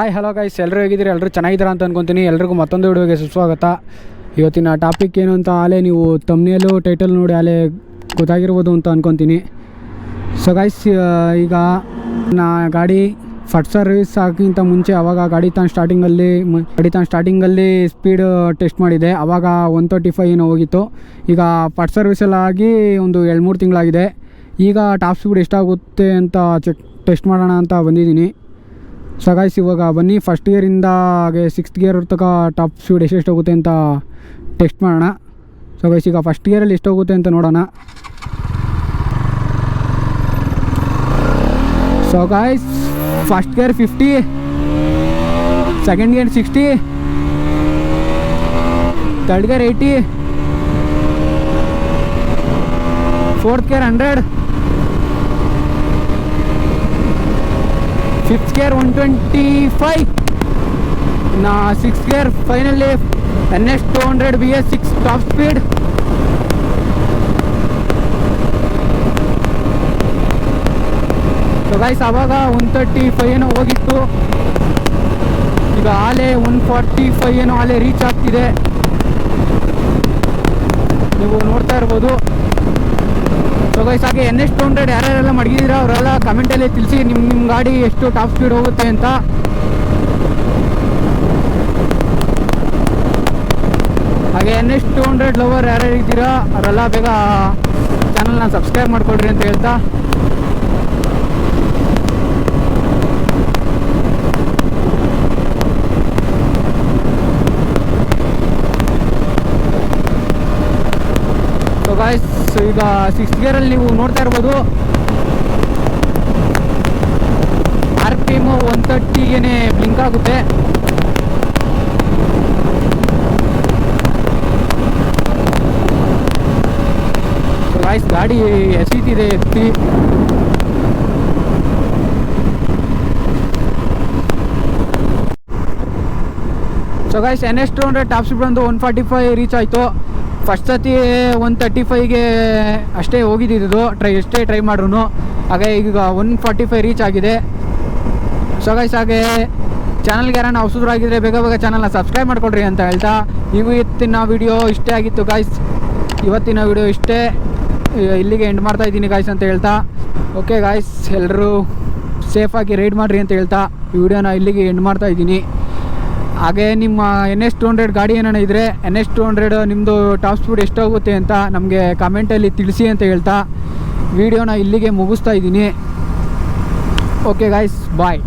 Hi hello guys ಎಲ್ಲರೂ ಹೇಗಿದ್ದೀರಿ? ಎಲ್ಲರೂ ಚೆನ್ನಾಗಿದ್ದೀರಾ ಅಂತ ಅನ್ಕೊತೀನಿ. ಎಲ್ರಿಗೂ ಮತ್ತೊಂದು ವಿಡಿಯೋಗೆ ಸುಸ್ವಾಗತ. ಇವತ್ತಿನ ಟಾಪಿಕ್ ಏನು ಅಂತ ಆಲೇ ನೀವು ತಮ್ಮನೇಲು ಟೈಟಲ್ ನೋಡಿ ಆಲೇ ಗೊತ್ತಾಗಿರ್ಬೋದು ಅಂತ ಅನ್ಕೊತೀನಿ. ಸೊ ಗೈಸ್ ಈಗ ನಾ ಗಾಡಿ ಫಸ್ಟ್ ಸರ್ವಿಸ್ ಹಾಕಿಂತ ಮುಂಚೆ ಅವಾಗ ಗಾಡಿ ತಾನು ಸ್ಟಾರ್ಟಿಂಗಲ್ಲಿ ಗಾಡಿ ತಾನು ಸ್ಟಾರ್ಟಿಂಗಲ್ಲಿ ಸ್ಪೀಡ್ ಟೆಸ್ಟ್ ಮಾಡಿದೆ. ಅವಾಗ ಒನ್ ತರ್ಟಿ ಫೈವ್ ಏನೋ ಹೋಗಿತ್ತು. ಈಗ ಫಸ್ಟ್ ಸರ್ವಿಸ್ ಎಲ್ಲ ಆಗಿ ಒಂದು ಎರಡು ಮೂರು ತಿಂಗಳಾಗಿದೆ. ಈಗ ಟಾಪ್ ಸ್ಪೀಡ್ ಎಷ್ಟಾಗುತ್ತೆ ಅಂತ ಚೆಕ್ ಟೆಸ್ಟ್ ಮಾಡೋಣ ಅಂತ ಬಂದಿದ್ದೀನಿ. ಸೊ ಗಾಯ್ಸ್ ಇವಾಗ ಬನ್ನಿ ಫಸ್ಟ್ ಇಯರಿಂದ ಹಾಗೆ ಸಿಕ್ಸ್ತ್ ಗಿಯರ್ ತನಕ ಟಾಪ್ ಸ್ಪೀಡ್ ಎಷ್ಟೆಷ್ಟು ಹೋಗುತ್ತೆ ಅಂತ ಟೆಸ್ಟ್ ಮಾಡೋಣ. ಸೊ ಗೈಸ್ ಈಗ ಫಸ್ಟ್ ಇಯರಲ್ಲಿ ಎಷ್ಟು ಹೋಗುತ್ತೆ ಅಂತ ನೋಡೋಣ. So guys first gear fifty second gear sixty third gear eighty fourth gear hundred fifth gear one twenty five ನಾ six gear finally N S two hundred B S six top speed so guys ಆವಾಗ one thirty five ಏನೋ ಹೋಗಿತ್ತು. ಈಗ ಆಲೆ one forty five ಏನೋ ಆಲೆ reach ಆಗ್ತಿದೆ. ನೀವು ನೋಡ್ತಾ ಇರ್ಬೋದು. ಹಾಗೆ ಎನ್ ಎಸ್ ಟು ಹಂಡ್ರೆಡ್ ಯಾರ್ಯಾರೆಲ್ಲ ಮಡಗಿದ್ದೀರಾ ಅವರೆಲ್ಲ ಕಮೆಂಟಲ್ಲಿ ತಿಳಿಸಿ ನಿಮ್ಮ ನಿಮ್ಮ ಗಾಡಿ ಎಷ್ಟು ಟಾಪ್ ಸ್ಪೀಡ್ ಹೋಗುತ್ತೆ ಅಂತ. ಹಾಗೆ N S two hundred lover ಯಾರ್ಯಾರು ಇದ್ದೀರಾ ಅವರೆಲ್ಲ ಬೇಗ ಚಾನಲ್ನ ಸಬ್ಸ್ಕ್ರೈಬ್ ಮಾಡ್ಕೊಳ್ರಿ ಅಂತ ಹೇಳ್ತಾ. ಸೊ ಗಾಯ್ಸ್ ಈಗ ಸಿಕ್ಸ್ತ್ ಗೇರಲ್ಲಿ ನೀವು ನೋಡ್ತಾ ಇರ್ಬೋದು. ಆರ್ ಪಿ ಎಂ ಒನ್ ತರ್ಟಿಗೆ ಬ್ಲಿಂಕ್ ಆಗುತ್ತೆ. ಗಾಯ್ಸ್ ಗಾಡಿ ಎಸೀತಿದೆ ಎತ್ತಿ. So guys N S two hundred top speed ಬಂದು ಒನ್ ಫಾರ್ಟಿ ಫೈವ್ ರೀಚ್ ಆಯಿತು. ಫಸ್ಟ್ ಸತಿ ಒನ್ ತರ್ಟಿ ಫೈವ್ಗೆ ಅಷ್ಟೇ ಹೋಗಿದ್ದಿದ್ದು. ಟ್ರೈ ಎಷ್ಟೇ ಟ್ರೈ ಮಾಡ್ರು ಹಾಗೆ ಈಗ ಒನ್ ಫಾರ್ಟಿ ಫೈವ್ ರೀಚ್ ಆಗಿದೆ. ಸೊ ಗೈಸ್ ಹಾಗೆ ಚಾನಲ್ಗೆ ಯಾರನ್ನ ಹೊಸದ್ರಾಗಿದ್ದರೆ ಬೇಗ ಬೇಗ ಚಾನಲ್ನ ಸಬ್ಸ್ಕ್ರೈಬ್ ಮಾಡ್ಕೊಳ್ರಿ ಅಂತ ಹೇಳ್ತಾ. ಇವತ್ತಿನ ವಿಡಿಯೋ ಇಷ್ಟೇ ಆಗಿತ್ತು ಗಾಯ್ಸ್ ಇವತ್ತಿನ ವಿಡಿಯೋ ಇಷ್ಟೇ. ಇಲ್ಲಿಗೆ ಎಂಡ್ ಮಾಡ್ತಾ ಇದ್ದೀನಿ ಗಾಯ್ಸ್ ಅಂತ ಹೇಳ್ತಾ. ಓಕೆ ಗಾಯ್ಸ್ ಎಲ್ಲರೂ ಸೇಫಾಗಿ ರೈಡ್ ಮಾಡಿರಿ ಅಂತ ಹೇಳ್ತಾ. ಈ ವಿಡಿಯೋನ ಇಲ್ಲಿಗೆ ಎಂಡ್ ಮಾಡ್ತಾ ಇದ್ದೀನಿ. ಹಾಗೆ ನಿಮ್ಮ ಎನ್ ಎಸ್ ಟು ಹಂಡ್ರೆಡ್ ಗಾಡಿ ಏನಾನ ಇದ್ರೆ ಎನ್ ಎಸ್ ಟು ಹಂಡ್ರೆಡ್ ನಿಮ್ಮದು ಟಾಪ್ ಸ್ಪೀಡ್ ಎಷ್ಟಾಗುತ್ತೆ ಅಂತ ನಮಗೆ ಕಮೆಂಟಲ್ಲಿ ತಿಳಿಸಿ ಅಂತ ಹೇಳ್ತಾ ವಿಡಿಯೋನ ಇಲ್ಲಿಗೆ ಮುಗಿಸ್ತಾ ಇದ್ದೀನಿ. ಓಕೆ ಗಾಯ್ಸ್ ಬಾಯ್